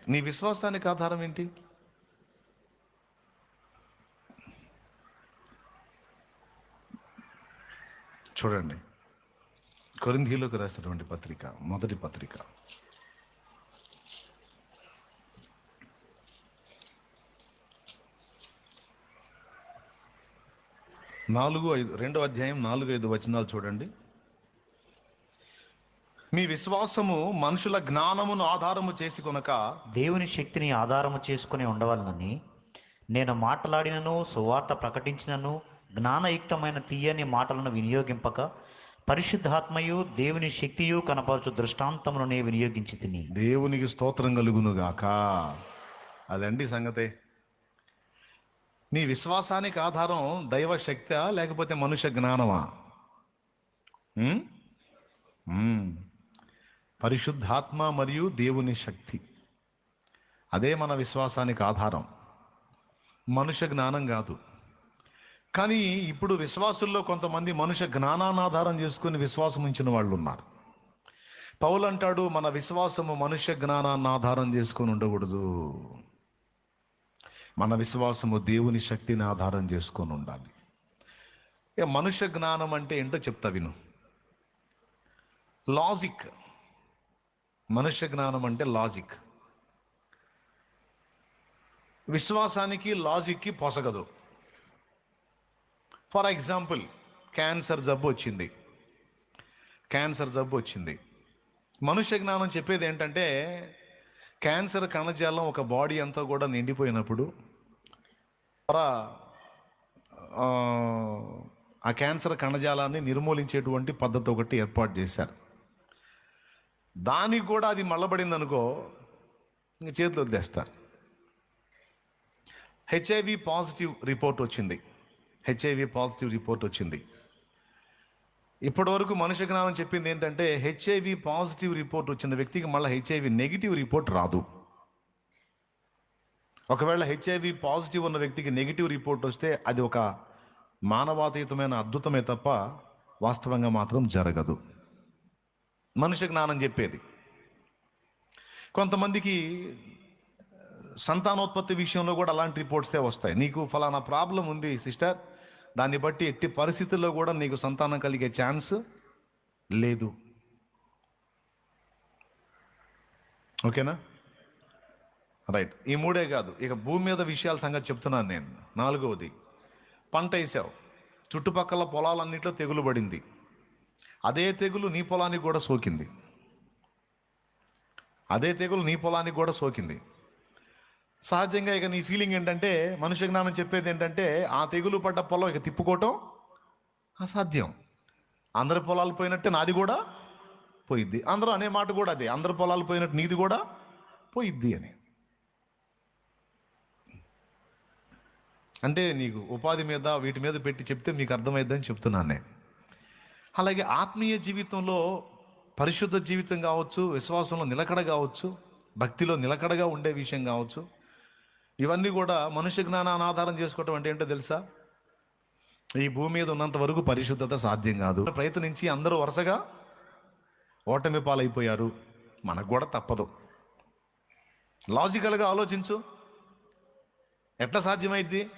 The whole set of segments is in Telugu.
రైట్ నీ విశ్వాసానికి ఆధారం ఏంటి? చూడండి. కొరింధీలోకి రాసినటువంటి పత్రిక మొదటి పత్రిక. నాలుగు ఐదు రెండో అధ్యాయం నాలుగు ఐదు వచనాలు చూడండి. మీ విశ్వాసము మనుషుల జ్ఞానమును ఆధారము చేసి కొనక దేవుని శక్తిని ఆధారము చేసుకుని ఉండవాలని నేను మాట్లాడినను సువార్త ప్రకటించినను జ్ఞానయుక్తమైన తీయని మాటలను వినియోగింపక పరిశుద్ధాత్మయు దేవుని శక్తియు కనపరచు దృష్టాంతములనే వినియోగించి తిని. దేవునికి స్తోత్రం కలుగునుగాక అదండి సంగతే. నీ విశ్వాసానికి ఆధారం దైవ శక్తి లేకపోతే మనుష్య జ్ఞానమా. పరిశుద్ధాత్మ మరియు దేవుని శక్తి. అదే మన విశ్వాసానికి ఆధారం. మనుష్య జ్ఞానం కాదు. కానీ ఇప్పుడు విశ్వాసుల్లో కొంతమంది మనుష్య జ్ఞానాన్ని ఆధారం చేసుకుని విశ్వాసం ఉంచిన వాళ్ళు ఉన్నారు. పౌలు అంటాడు మన విశ్వాసము మనుష్య జ్ఞానాన్ని ఆధారం చేసుకొని ఉండకూడదు. మన విశ్వాసము దేవుని శక్తిని ఆధారం చేసుకొని ఉండాలి. ఇక మనుష్య జ్ఞానం అంటే ఏంటో చెప్తా విను. లాజిక్. మనుష్య జ్ఞానం అంటే లాజిక్. విశ్వాసానికి లాజిక్కి పొసగదు. ఫర్ ఎగ్జాంపుల్ క్యాన్సర్ జబ్బు వచ్చింది. క్యాన్సర్ జబ్బు వచ్చింది. మనుష్య జ్ఞానం చెప్పేది ఏంటంటే క్యాన్సర్ కణజాలం ఒక బాడీ అంతా కూడా నిండిపోయినప్పుడు ఆ క్యాన్సర్ కణజాలాన్ని నిర్మూలించేటువంటి పద్ధతి ఒకటి ఏర్పాటు చేశారు. దానికి కూడా అది మళ్ళబడింది అనుకో ఇంకా చేతిలో తెస్తారు హెచ్ఐవి పాజిటివ్ రిపోర్ట్ వచ్చింది. హెచ్ఐవి పాజిటివ్ రిపోర్ట్ వచ్చింది. ఇప్పటి వరకు మనుష్య జ్ఞానం చెప్పింది ఏంటంటే హెచ్ఐవి పాజిటివ్ రిపోర్ట్ వచ్చిన వ్యక్తికి మళ్ళీ హెచ్ఐవి నెగిటివ్ రిపోర్ట్ రాదు. ఒకవేళ హెచ్ఐవి పాజిటివ్ ఉన్న వ్యక్తికి నెగిటివ్ రిపోర్ట్ వస్తే అది ఒక మానవాతీతమైన అద్భుతమే తప్ప వాస్తవంగా మాత్రం జరగదు. మనుష్య జ్ఞానం చెప్పేది. కొంతమందికి సంతానోత్పత్తి విషయంలో కూడా అలాంటి రిపోర్ట్సే వస్తాయి. నీకు ఫలానా ప్రాబ్లం ఉంది సిస్టర్ దాన్ని బట్టి ఎట్టి పరిస్థితుల్లో కూడా నీకు సంతానం కలిగే ఛాన్స్ లేదు. ఓకేనా? రైట్. ఈ మూడే కాదు. ఇక భూమి మీద విషయాల సంగతి చెప్తున్నాను నేను. నాలుగవది పంట వేసావు. చుట్టుపక్కల పొలాలన్నింటిలో తెగులు పడింది. అదే తెగులు నీ పొలానికి కూడా సోకింది. అదే తెగులు నీ పొలానికి కూడా సోకింది. సహజంగా ఇక నీ ఫీలింగ్ ఏంటంటే మనుష్య జ్ఞానం చెప్పేది ఏంటంటే ఆ తెగులు పడ్డ పొలం ఇక తిప్పుకోవటం అసాధ్యం. అందరి పొలాలు పోయినట్టే నాది కూడా పోయిద్ది. అందరూ అనే మాట కూడా అదే అందరి పొలాలు పోయినట్టు నీది కూడా పోయిద్ది అని. అంటే నీకు ఉపాధి మీద వీటి మీద పెట్టి చెప్తే మీకు అర్థమైద్దని చెప్తున్నాను నేను. అలాగే ఆత్మీయ జీవితంలో పరిశుద్ధ జీవితం కావచ్చు విశ్వాసంలో నిలకడ కావచ్చు భక్తిలో నిలకడగా ఉండే విషయం కావచ్చు. ఇవన్నీ కూడా మనుష్య జ్ఞానాన్ని ఆధారం చేసుకోవటం అంటే ఏంటో తెలుసా? ఈ భూమి మీద ఉన్నంత వరకు పరిశుద్ధత సాధ్యం కాదు. ప్రయత్నించి అందరూ వరుసగా ఓటమి పాలైపోయారు. మనకు కూడా తప్పదు. లాజికల్గా ఆలోచించు. ఎట్లా సాధ్యమైద్ది?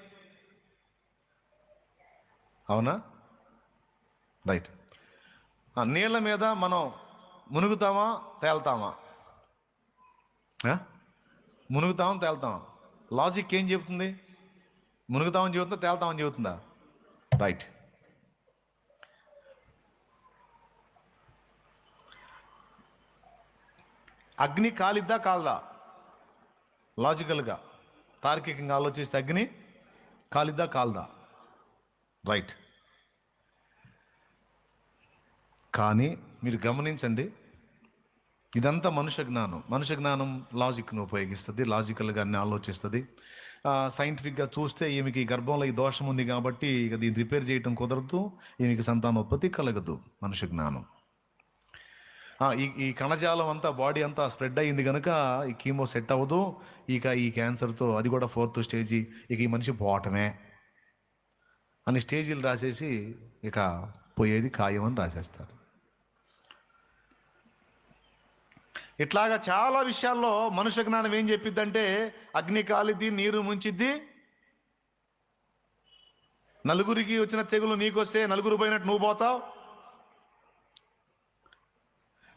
అవునా? రైట్. ఆ నీళ్ళ మీద మనం మునుగుతామా తేల్తామా? ఆ? మునుగుతామా తేల్తామా? లాజిక్ ఏం చెబుతుంది? మునుగుతామని చెబుతుందా తేల్తామని చెబుతుందా? రైట్ అగ్ని కాలిద్దా కాలదా? లాజికల్గా తార్కికంగా ఆలోచిస్తే అగ్ని కాలిద్దా కాలదా? రైట్ కానీ మీరు గమనించండి ఇదంతా మనుష్య జ్ఞానం. మనుష్య జ్ఞానం లాజిక్ను ఉపయోగిస్తుంది లాజికల్గా అన్ని ఆలోచిస్తుంది. సైంటిఫిక్గా చూస్తే ఈమెకి గర్భంలో ఈ దోషం ఉంది కాబట్టి ఇక దీన్ని రిపేర్ చేయటం కుదరదు ఈమెకి సంతానోత్పత్తి కలగదు మనుష్య జ్ఞానం. ఈ ఈ కణజాలం అంతా బాడీ అంతా స్ప్రెడ్ అయ్యింది కనుక ఈ కీమో సెట్ అవ్వదు. ఇక ఈ క్యాన్సర్తో అది కూడా ఫోర్త్ స్టేజీ ఇక ఈ మనిషి పోవటమే అని స్టేజీలు రాసేసి ఇక పోయేది ఖాయం అని రాసేస్తారు. ఇట్లాగా చాలా విషయాల్లో మనుష్య జ్ఞానం ఏం చెప్పిద్దంటే అగ్ని కాలిద్ది నీరు ముంచిద్ది. నలుగురికి వచ్చిన తెగులు నీకు వస్తే నలుగురు పోయినట్టు నువ్వు పోతావు.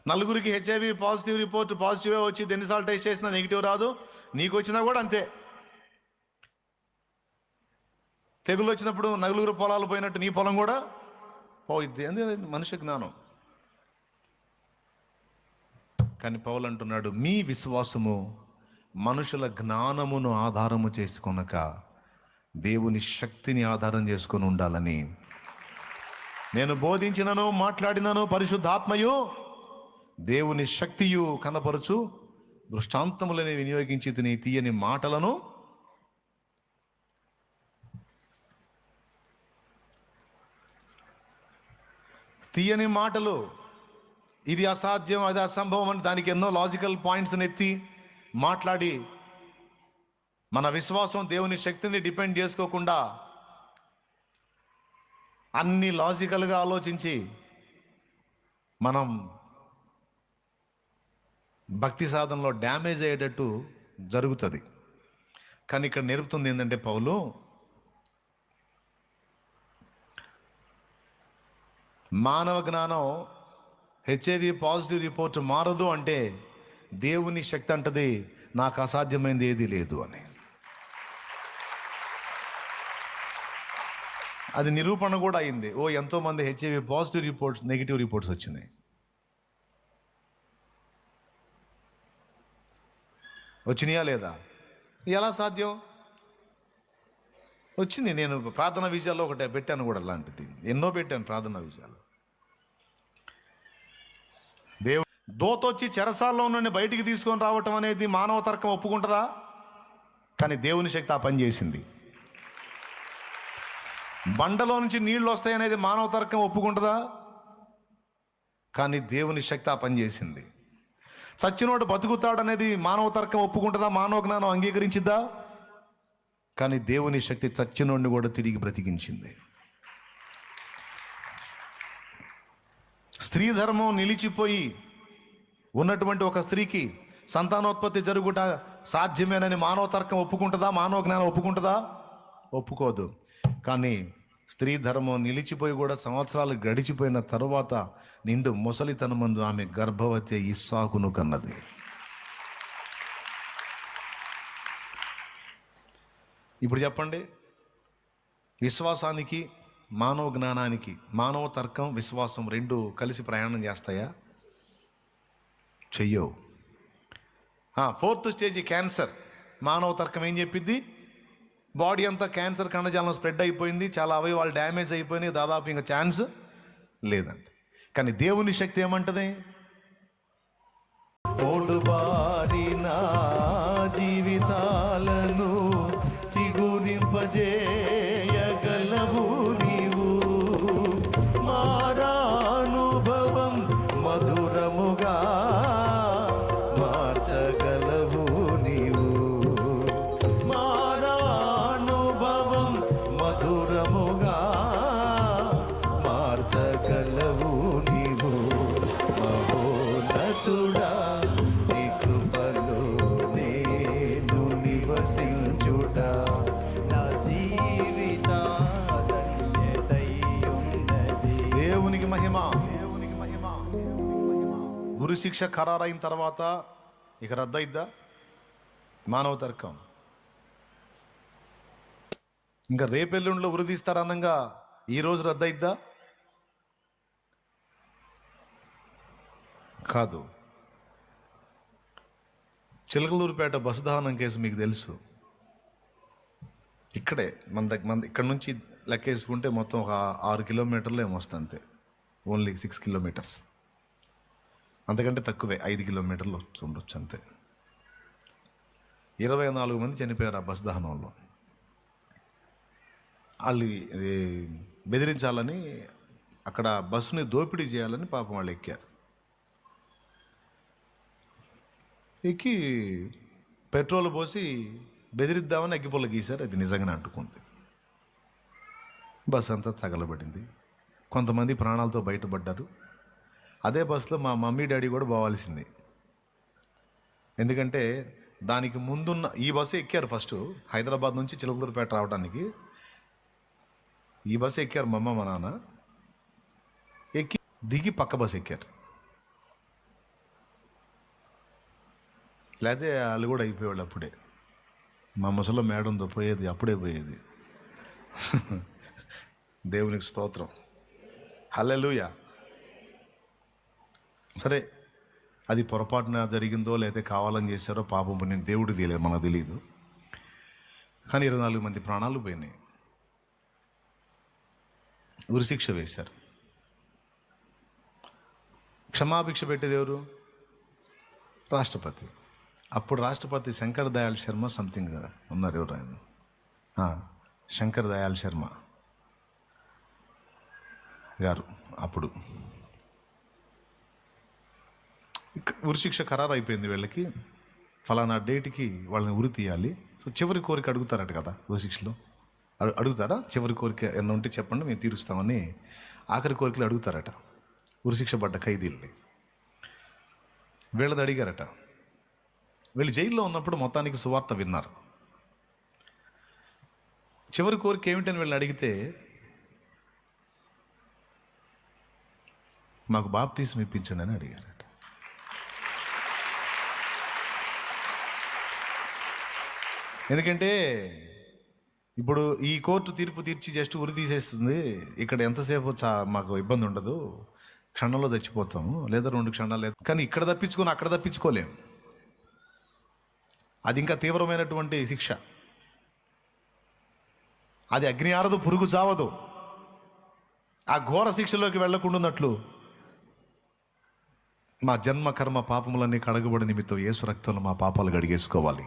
నలుగురికి హెచ్ఐవి పాజిటివ్ రిపోర్ట్ పాజిటివే వచ్చింది ఎన్నిసార్లు టెస్ట్ చేసినా నెగిటివ్ రాదు. నీకు వచ్చినా కూడా అంతే. తెగులు వచ్చినప్పుడు నలుగురు పొలాలు పోయినట్టు నీ పొలం కూడా పోయిద్ది. అందుకే మనిషి జ్ఞానం. కానీ పౌలు అంటున్నాడు మీ విశ్వాసము మనుషుల జ్ఞానమును ఆధారము చేసుకొనక దేవుని శక్తిని ఆధారం చేసుకొని ఉండాలని. నేను బోధించినను మాట్లాడినను పరిశుద్ధాత్మయు దేవుని శక్తియు కనపరుచు దృష్టాంతములని వినియోగించి తిని తీయని మాటలను తీయని మాటలు ఇది అసాధ్యం అది అసంభవం అని దానికి ఎన్నో లాజికల్ పాయింట్స్ ఎత్తి మాట్లాడి మన విశ్వాసం దేవుని శక్తిని డిపెండ్ చేసుకోకుండా అన్ని లాజికల్గా ఆలోచించి మనం భక్తి సాధనలో డ్యామేజ్ అయ్యేటట్టు జరుగుతుంది. కానీ ఇక్కడ నేర్పుతుంది ఏంటంటే పౌలు మానవ జ్ఞానం హెచ్ఐవి పాజిటివ్ రిపోర్ట్ మారదు అంటే దేవుని శక్తి అంటది నాకు అసాధ్యమైంది ఏది లేదు అని. అది నిరూపణ కూడా అయింది. ఓ ఎంతోమంది HIV positive reports negative reports వచ్చినాయి. వచ్చినాయా లేదా? ఎలా సాధ్యం? వచ్చింది. నేను ప్రార్థన విజయాల్లో ఒకటి పెట్టాను కూడా అలాంటిది. ఎన్నో పెట్టాను ప్రార్థన విజయాలు దేవు దోతొచ్చి చెరసాల్లో నుండి బయటికి తీసుకొని రావటం అనేది మానవ తర్కం ఒప్పుకుంటుందా? కానీ దేవుని శక్తి ఆ పని చేసింది. బండలో నుంచి నీళ్ళు వస్తాయనేది మానవ తర్కం ఒప్పుకుంటుందా? కానీ దేవుని శక్తి ఆ పని చేసింది. బతుకుతాడనేది మానవ తర్కం ఒప్పుకుంటుందా? మానవ జ్ఞానం అంగీకరించిద్దా? కానీ దేవుని శక్తి చచ్చినోడిని కూడా తిరిగి బ్రతికించింది. స్త్రీ ధర్మం నిలిచిపోయి ఉన్నటువంటి ఒక స్త్రీకి సంతానోత్పత్తి జరుగుట సాధ్యమేనని మానవ తర్కం ఒప్పుకుంటుందా? మానవ జ్ఞానం ఒప్పుకుంటుందా? ఒప్పుకోదు. కానీ స్త్రీ ధర్మం నిలిచిపోయి కూడా సంవత్సరాలు గడిచిపోయిన తరువాత నిండు ముసలితనమందు ఆమె గర్భవతి ఇస్సాకును కన్నది. ఇప్పుడు చెప్పండి. విశ్వాసానికి మానవ జ్ఞానానికి మానవ తర్కం విశ్వాసం రెండు కలిసి ప్రయాణం చేస్తాయా? చెయ్యవు. Fourth stage cancer. మానవ తర్కం ఏం చెప్పిద్ది? బాడీ అంతా క్యాన్సర్ కణజాలం స్ప్రెడ్ అయిపోయింది చాలా అవయవాలు డ్యామేజ్ అయిపోయినాయి దాదాపు ఇంకా ఛాన్స్ లేదండి. కానీ దేవుని శక్తి ఏమంటది? ఓడుబారిన జీవితాలను చిగురింపజే శిక్ష ఖరారైన తర్వాత ఇక రద్దయిద్దా? మానవ తర్కం. ఇంకా రేపెల్లుండిలో ఉరి ఈరోజు ఈ రోజు రద్దయిద్దా? కాదు. చిలకలూరుపేట బస్సు దహనం కేసు మీకు తెలుసు. ఇక్కడే మన దగ్గర మన ఇక్కడ నుంచి లెక్కేసుకుంటే మొత్తం ఒక ఆరు కిలోమీటర్లు ఏమో వస్తుంది అంతే ఓన్లీ సిక్స్ కిలోమీటర్స్. అంతకంటే తక్కువే ఐదు కిలోమీటర్లు ఉండొచ్చు అంతే. ఇరవై నాలుగు మంది చనిపోయారు ఆ బస్ దహనంలో. వాళ్ళు బెదిరించాలని అక్కడ బస్సుని దోపిడీ చేయాలని పాపం వాళ్ళు ఎక్కారు. ఎక్కి పెట్రోల్ పోసి బెదిరిద్దామని అగ్గిపుల్ల గీశారు అది నిజంగానే అంటుకుంది. బస్ అంతా తగలబడింది. కొంతమంది ప్రాణాలతో బయటపడ్డారు. అదే బస్సులో మా మమ్మీ డాడీ కూడా పోవాల్సింది. ఎందుకంటే దానికి ముందున్న ఈ బస్సు ఎక్కారు ఫస్ట్ హైదరాబాద్ నుంచి చిలకలూరుపేట రావడానికి ఈ బస్సు ఎక్కారు మా అమ్మ మా నాన్న. ఎక్కి దిగి పక్క బస్సు ఎక్కారు. లేకపోతే వాళ్ళు కూడా అయిపోయేవాళ్ళు అప్పుడే. మా ముసలో మేడంతో పోయేది అప్పుడే పోయేది. దేవునికి స్తోత్రం. హల్లెలూయా. సరే అది పొరపాటున జరిగిందో లేదా కావాలని చేశారో పాపం నేను దేవుడు తెలియదు మనకు తెలియదు. కానీ ఇరవై నాలుగు మంది ప్రాణాలు పోయినాయి. ఉరిశిక్ష వేశారు. క్షమాభిక్ష పెట్టేది ఎవరు? రాష్ట్రపతి. అప్పుడు రాష్ట్రపతి శంకర్ దయాళ్ శర్మ సంథింగ్ ఉన్నారు ఎవరు ఆయన? శంకర్ దయాళ్ శర్మ గారు అప్పుడు ఇక ఉరిశిక్ష ఖరారు అయిపోయింది వీళ్ళకి. ఫలానా డేట్కి వాళ్ళని ఉరి తీయాలి. సో చివరి కోరిక అడుగుతారట కదా ఉరిశిక్షలో. అడు అడుగుతారా చివరి కోరిక ఏమన్నా ఉంటే చెప్పండి మేము తీరుస్తామని ఆఖరి కోరికలు అడుగుతారట. ఉరిశిక్ష పడ్డ ఖైదీల్ని. వీళ్ళది అడిగారట. వీళ్ళు జైల్లో ఉన్నప్పుడు మొత్తానికి సువార్త విన్నారు. చివరి కోరిక ఏమిటని వీళ్ళని అడిగితే మాకు బాప్తీసం ఇప్పించండి అని అడిగారు. ఎందుకంటే ఇప్పుడు ఈ కోర్టు తీర్పు తీర్చి జస్ట్ ఉరి తీసేస్తుంది. ఇక్కడ ఎంతసేపు చా మాకు ఇబ్బంది ఉండదు. క్షణంలో చచ్చిపోతాము. లేదా రెండు క్షణాలు లేదు. కానీ ఇక్కడ తప్పించుకొని అక్కడ తప్పించుకోలేము అది ఇంకా తీవ్రమైనటువంటి శిక్ష. అది అగ్ని ఆరదు పురుగు చావదు. ఆ ఘోర శిక్షలోకి వెళ్ళకుండున్నట్లు మా జన్మ కర్మ పాపములన్నీ కడగబడి నిమిత్తం ఏసు రక్తంలో మా పాపాలు గడిగేసుకోవాలి